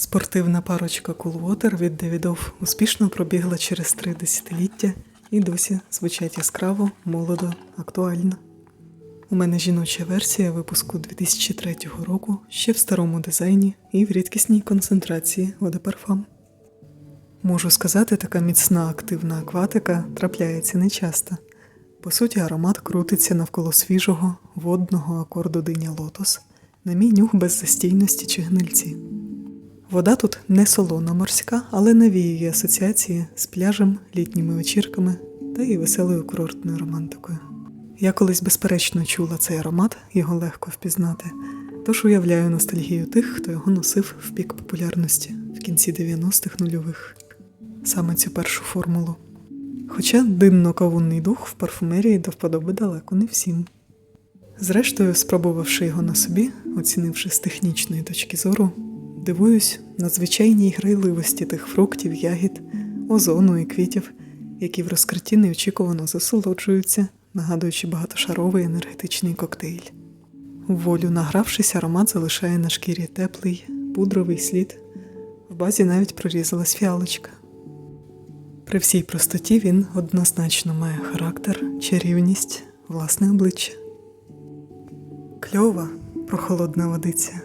Спортивна парочка Coolwater від Девідов успішно пробігла через три десятиліття і досі звучать яскраво, молодо, актуально. У мене жіноча версія випуску 2003 року ще в старому дизайні і в рідкісній концентрації водопарфам. Можу сказати, така міцна активна акватика трапляється нечасто. По суті, аромат крутиться навколо свіжого водного акорду диня лотос, на мій нюх без застійності чи гнильці. Вода тут не солона морська, але навіює асоціації з пляжем, літніми вечірками та і веселою курортною романтикою. Я колись безперечно чула цей аромат, його легко впізнати, тож уявляю ностальгію тих, хто його носив в пік популярності в кінці 90-х нульових. Саме цю першу формулу. Хоча димно-кавунний дух в парфумерії до вподоби далеко не всім. Зрештою, спробувавши його на собі, оцінивши з технічної точки зору, дивуюсь надзвичайній грайливості тих фруктів, ягід, озону і квітів, які в розкритті неочікувано засолоджуються, нагадуючи багатошаровий енергетичний коктейль. Волю награвшись, аромат залишає на шкірі теплий, пудровий слід. В базі навіть прорізалась фіалочка. При всій простоті він однозначно має характер, чарівність, власне обличчя. Кльова, прохолодна водиця,